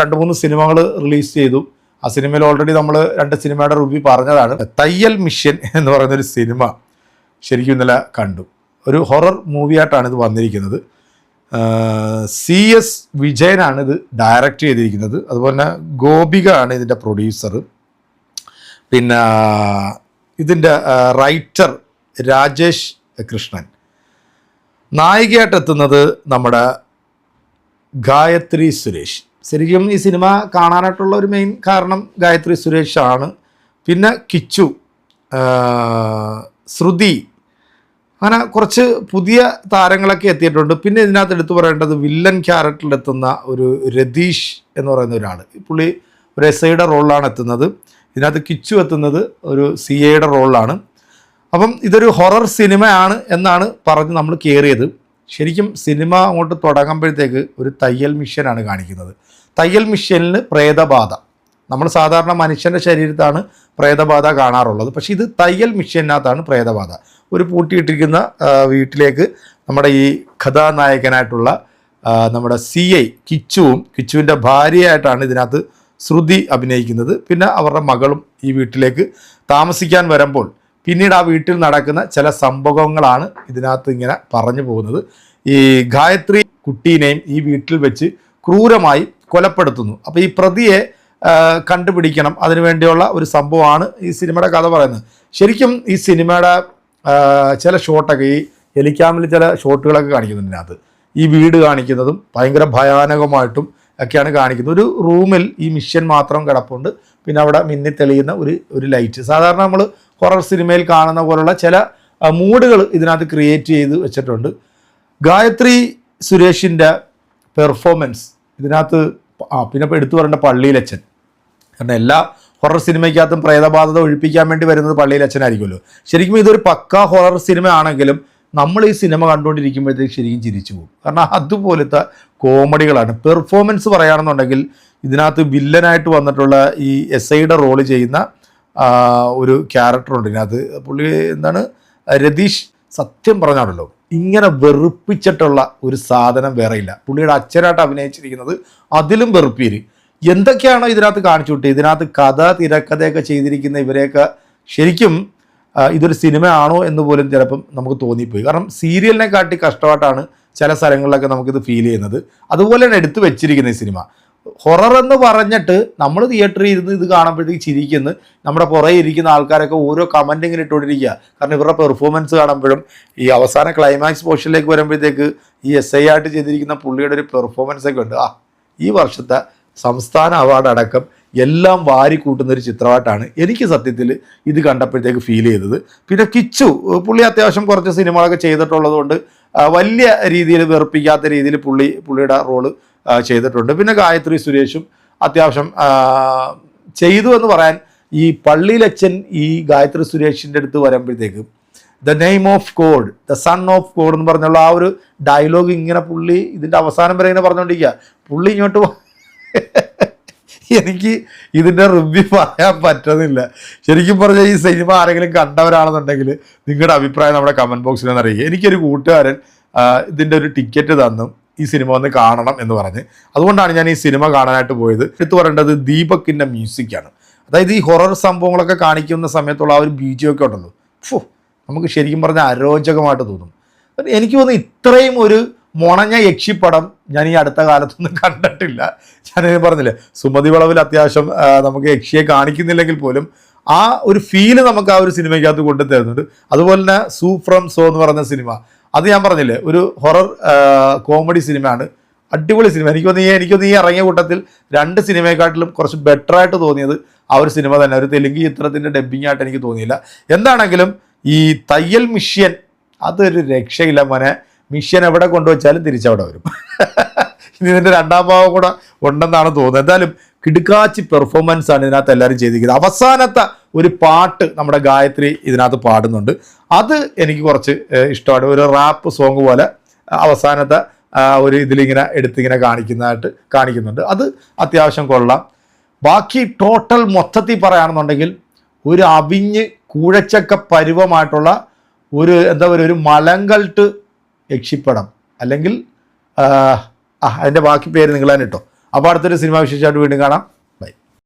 രണ്ട് മൂന്ന് സിനിമകൾ റിലീസ് ചെയ്തു. ആ സിനിമയിൽ ഓൾറെഡി നമ്മൾ രണ്ട് സിനിമയുടെ റിവ്യൂ പറഞ്ഞതാണ്. തയ്യൽ മിഷൻ എന്ന് പറയുന്ന ഒരു സിനിമ ശരിക്കും ഇന്നലെ കണ്ടു. ഒരു ഹൊറർ മൂവിയായിട്ടാണ് ഇത് വന്നിരിക്കുന്നത്. സി എസ് വിജയനാണ് ഇത് ഡയറക്റ്റ് ചെയ്തിരിക്കുന്നത്. അതുപോലെ തന്നെ ഗോപിക ആണ് ഇതിന്റെ പ്രൊഡ്യൂസർ പിന്നെ ഇതിന്റെ റൈറ്റർ രാജേഷ് കൃഷ്ണൻ. നായികയായിട്ട് എത്തുന്നത് നമ്മുടെ ഗായത്രി സുരേഷ്. ശരിക്കും ഈ സിനിമ കാണാനായിട്ടുള്ള ഒരു മെയിൻ കാരണം ഗായത്രി സുരേഷ് ആണ് പിന്നെ കിച്ചു ശ്രുതി അങ്ങനെ കുറച്ച് പുതിയ താരങ്ങളൊക്കെ എത്തിയിട്ടുണ്ട്. പിന്നെ ഇതിനകത്ത് എടുത്തു പറയേണ്ടത് വില്ലൻ ക്യാരക്ടറിലെത്തുന്ന ഒരു രതീഷ് എന്ന് പറയുന്ന ഒരാൾ പുള്ളി ഒരു എസ് ഐയുടെ റോളിലാണ് എത്തുന്നത്. ഇതിനകത്ത് കിച്ചു എത്തുന്നത് ഒരു സി എയുടെ റോളിലാണ്. അപ്പം ഇതൊരു ഹൊറർ സിനിമയാണ് എന്നാണ് പറഞ്ഞ് നമ്മൾ കയറിയത്. ശരിക്കും സിനിമ അങ്ങോട്ട് തുടങ്ങുമ്പോഴത്തേക്ക് ഒരു തയ്യൽ മിഷ്യനാണ് കാണിക്കുന്നത്. തയ്യൽ മിഷ്യനിൽ പ്രേതബാധ. നമ്മൾ സാധാരണ മനുഷ്യന്റെ ശരീരത്താണ് പ്രേതബാധ കാണാറുള്ളത്. പക്ഷേ ഇത് തയ്യൽ മിഷ്യനകത്താണ് പ്രേതബാധ. ഒരു പൂട്ടിയിട്ടിരിക്കുന്ന വീട്ടിലേക്ക് നമ്മുടെ ഈ കഥാനായകനായിട്ടുള്ള നമ്മുടെ സി ഐ കിച്ചുവും കിച്ചുവിന്റെ ഭാര്യയായിട്ടാണ് ഇതിനകത്ത് ശ്രുതി അഭിനയിക്കുന്നത്. പിന്നെ അവരുടെ മകളും ഈ വീട്ടിലേക്ക് താമസിക്കാൻ വരുമ്പോൾ പിന്നീട് ആ വീട്ടിൽ നടക്കുന്ന ചില സംഭവങ്ങളാണ് ഇതിനകത്ത് ഇങ്ങനെ പറഞ്ഞു പോകുന്നത്. ഈ ഗായത്രി കുട്ടീനെയും ഈ വീട്ടിൽ വെച്ച് ക്രൂരമായി കൊലപ്പെടുത്തുന്നു. അപ്പോൾ ഈ പ്രതിയെ കണ്ടുപിടിക്കണം. അതിനുവേണ്ടിയുള്ള ഒരു സംഭവമാണ് ഈ സിനിമയുടെ കഥ പറയുന്നത്. ശരിക്കും ഈ സിനിമയുടെ ചില ഷോട്ടൊക്കെ ഈ എലിക്കാമിൽ ചില ഷോട്ടുകളൊക്കെ കാണിക്കുന്നുണ്ട് ഇതിനകത്ത്. ഈ വീട് കാണിക്കുന്നതും ഭയങ്കര ഭയാനകമായിട്ടും ഒക്കെയാണ് കാണിക്കുന്നത്. ഒരു റൂമിൽ ഈ മിഷ്യൻ മാത്രം കിടപ്പുണ്ട്. പിന്നെ അവിടെ മിന്നി തെളിയുന്ന ഒരു ഒരു ലൈറ്റ്. സാധാരണ നമ്മൾ ഹൊറർ സിനിമയിൽ കാണുന്ന പോലുള്ള ചില മൂഡുകൾ ഇതിനകത്ത് ക്രിയേറ്റ് ചെയ്ത് വെച്ചിട്ടുണ്ട്. ഗായത്രി സുരേഷിന്റെ പെർഫോമൻസ് ഇതിനകത്ത് ആ പിന്നെ ഇപ്പോൾ എടുത്തു പറയേണ്ട പള്ളിയിലച്ഛൻ കാരണം എല്ലാ ഹൊറർ സിനിമയ്ക്കകത്തും പ്രേതബാധത ഒഴിപ്പിക്കാൻ വേണ്ടി വരുന്നത് പള്ളിയിലച്ഛനായിരിക്കുമല്ലോ ശരിക്കും ഇതൊരു പക്ക ഹൊറർ സിനിമ ആണെങ്കിലും നമ്മൾ ഈ സിനിമ കണ്ടുകൊണ്ടിരിക്കുമ്പോഴത്തേക്ക് ശരിക്കും ചിരിച്ചു പോകും. കാരണം അതുപോലത്തെ കോമഡികളാണ്. പെർഫോമൻസ് പറയുകയാണെന്നുണ്ടെങ്കിൽ ഇതിനകത്ത് വില്ലനായിട്ട് വന്നിട്ടുള്ള ഈ എസ് ഐയുടെ റോൾ ചെയ്യുന്ന ഒരു ക്യാരക്ടറുണ്ട് ഇതിനകത്ത് പുള്ളി എന്താണ്? രതീഷ് സത്യം പറഞ്ഞാണല്ലോ ഇങ്ങനെ വെറുപ്പിച്ചിട്ടുള്ള ഒരു സാധനം വേറെയില്ല പുള്ളിയുടെ അച്ഛനായിട്ട് അഭിനയിച്ചിരിക്കുന്നത് അതിലും വെറുപ്പീര്. എന്തൊക്കെയാണോ ഇതിനകത്ത് കാണിച്ചു വിട്ടത്? ഇതിനകത്ത് കഥ തിരക്കഥയൊക്കെ ചെയ്തിരിക്കുന്ന ഇവരെയൊക്കെ ശരിക്കും ഇതൊരു സിനിമയാണോ എന്ന് പോലും ചിലപ്പം നമുക്ക് തോന്നിപ്പോയി. കാരണം സീരിയലിനെ കാട്ടി കഷ്ടമായിട്ടാണ് ചില സ്ഥലങ്ങളിലൊക്കെ നമുക്കിത് ഫീൽ ചെയ്യുന്നത്. അതുപോലെയാണ് എടുത്തു വെച്ചിരിക്കുന്നത് ഈ സിനിമ. ഹൊറർ എന്ന് പറഞ്ഞിട്ട് നമ്മൾ തിയേറ്ററിൽ ഇരുന്ന് ഇത് കാണുമ്പോഴത്തേക്ക് ചിരിക്കുന്നു. നമ്മുടെ പുറകെ ഇരിക്കുന്ന ആൾക്കാരൊക്കെ ഓരോ കമന്റ് ഇങ്ങനെ ഇട്ടുകൊണ്ടിരിക്കുക. കാരണം ഇവരുടെ പെർഫോമൻസ് കാണുമ്പോഴും ഈ അവസാന ക്ലൈമാക്സ് പോർഷനിലേക്ക് വരുമ്പോഴത്തേക്ക് ഈ എസ് ഐ ആയിട്ട് ചെയ്തിരിക്കുന്ന പുള്ളിയുടെ ഒരു പെർഫോമൻസ് ഒക്കെ ഉണ്ട്. ആ ഈ വർഷത്തെ സംസ്ഥാന അവാർഡ് അടക്കം എല്ലാം വാരി കൂട്ടുന്ന ഒരു ചിത്രമായിട്ടാണ് എനിക്ക് സത്യത്തിൽ ഇത് കണ്ടപ്പോഴത്തേക്ക് ഫീൽ ചെയ്തത്. പിന്നെ കിച്ചു പുള്ളി അത്യാവശ്യം കുറച്ച് സിനിമകളൊക്കെ ചെയ്തിട്ടുള്ളതുകൊണ്ട് വലിയ രീതിയിൽ വെറുപ്പിക്കാത്ത രീതിയിൽ പുള്ളി പുള്ളിയുടെ റോൾ ചെയ്തിട്ടുണ്ട്. പിന്നെ ഗായത്രി സുരേഷും അത്യാവശ്യം ചെയ്തു എന്ന് പറയാൻ ഈ പള്ളിയിലച്ഛൻ ഈ ഗായത്രി സുരേഷിന്റെ അടുത്ത് വരുമ്പോഴത്തേക്കും the name of god the son of god എന്ന് പറഞ്ഞുള്ള ആ ഒരു ഡയലോഗ് ഇങ്ങനെ പുള്ളി ഇതിന്റെ അവസാനം വരെ ഇങ്ങനെ പറഞ്ഞുകൊണ്ടിരിക്കുക. പുള്ളി ഇങ്ങോട്ട് എനിക്ക് ഇതിന്റെ റിവ്യൂ പറയാൻ പറ്റുന്നില്ല. ശരിക്കും പറഞ്ഞാൽ ഈ സിനിമ ആരെങ്കിലും കണ്ടവരാണെന്നുണ്ടെങ്കിൽ നിങ്ങളുടെ അഭിപ്രായം നമ്മുടെ കമന്റ് ബോക്സിൽ നിന്ന് അറിയിക്കുക. എനിക്കൊരു കൂട്ടുകാരൻ ഇതിന്റെ ഒരു ടിക്കറ്റ് തന്നും. ഈ സിനിമ ഒന്ന് കാണണം എന്ന് പറഞ്ഞ്. അതുകൊണ്ടാണ് ഞാൻ ഈ സിനിമ കാണാനായിട്ട് പോയത്. എടുത്തു പറയേണ്ടത് ദീപക്കിന്റെ മ്യൂസിക്കാണ്. അതായത് ഈ ഹൊറർ സംഭവങ്ങളൊക്കെ കാണിക്കുന്ന സമയത്തുള്ള ആ ഒരു ബീജിയൊക്കെ ഉണ്ടല്ലോ. ഫോ നമുക്ക് ശരിക്കും പറഞ്ഞാൽ അരോചകമായിട്ട് തോന്നും. എനിക്ക് തോന്നുന്നു ഇത്രയും ഒരു മുണഞ്ഞ യക്ഷിപ്പടം ഞാൻ ഈ അടുത്ത കാലത്തൊന്നും കണ്ടിട്ടില്ല. ഞാൻ പറഞ്ഞില്ലേ സുമതി വളവിൽ അത്യാവശ്യം നമുക്ക് യക്ഷിയെ കാണിക്കുന്നില്ലെങ്കിൽ പോലും ആ ഒരു ഫീൽ നമുക്ക് ആ ഒരു സിനിമയ്ക്കകത്ത് കൊണ്ടു തരുന്നുണ്ട് അതുപോലെ തന്നെ സൂ ഫ്രം സോ എന്ന് പറയുന്ന സിനിമ. അത് ഞാൻ പറഞ്ഞില്ലേ ഒരു ഹൊറർ കോമഡി സിനിമയാണ് അടിപൊളി സിനിമ എനിക്ക് തോന്നി എനിക്ക് തോന്നി ഈ ഇറങ്ങിയ കൂട്ടത്തിൽ രണ്ട് സിനിമയെക്കാട്ടിലും കുറച്ച് ബെറ്റർ ആയിട്ട് തോന്നിയത് ആ ഒരു സിനിമ തന്നെ ഒരു തെലുങ്ക് ചിത്രത്തിന്റെ ഡബ്ബിംഗ് ആയിട്ട് എനിക്ക് തോന്നിയില്ല. എന്താണെങ്കിലും ഈ തയ്യൽ മിഷ്യൻ അതൊരു രക്ഷയില്ല മോനെ. മിഷ്യൻ എവിടെ കൊണ്ടുവച്ചാലും തിരിച്ചവിടെ വരും. ഇനി ഇതിന്റെ രണ്ടാം ഭാവം കൂടെ ഉണ്ടെന്നാണ് തോന്നുന്നത്. എന്തായാലും കിടുക്കാച്ചി പെർഫോമൻസ് ആണ് ഇതിനകത്ത് എല്ലാവരും ചെയ്തിരിക്കുന്നത്. അവസാനത്തെ ഒരു പാട്ട് നമ്മുടെ ഗായത്രി ഇതിനകത്ത് പാടുന്നുണ്ട്. അത് എനിക്ക് കുറച്ച് ഇഷ്ടമാണ്. ഒരു റാപ്പ് സോങ് പോലെ അവസാനത്തെ ഒരു ഇതിലിങ്ങനെ എടുത്തിങ്ങനെ കാണിക്കുന്നതായിട്ട് കാണിക്കുന്നുണ്ട്. അത് അത്യാവശ്യം കൊള്ളാം. ബാക്കി ടോട്ടൽ മൊത്തത്തിൽ പറയുകയാണെന്നുണ്ടെങ്കിൽ ഒരു അവിഞ്ഞ് കൂഴച്ചക്ക പരുവമായിട്ടുള്ള ഒരു എന്താ പറയുക ഒരു മലങ്കൾട്ട് യക്ഷിപ്പടം. അല്ലെങ്കിൽ അതിന്റെ ബാക്കി പേര് നിങ്ങൾ ഇട്ടോ. അപ്പോൾ അടുത്തൊരു സിനിമ വിശേഷമായിട്ട് വീണ്ടും കാണാം.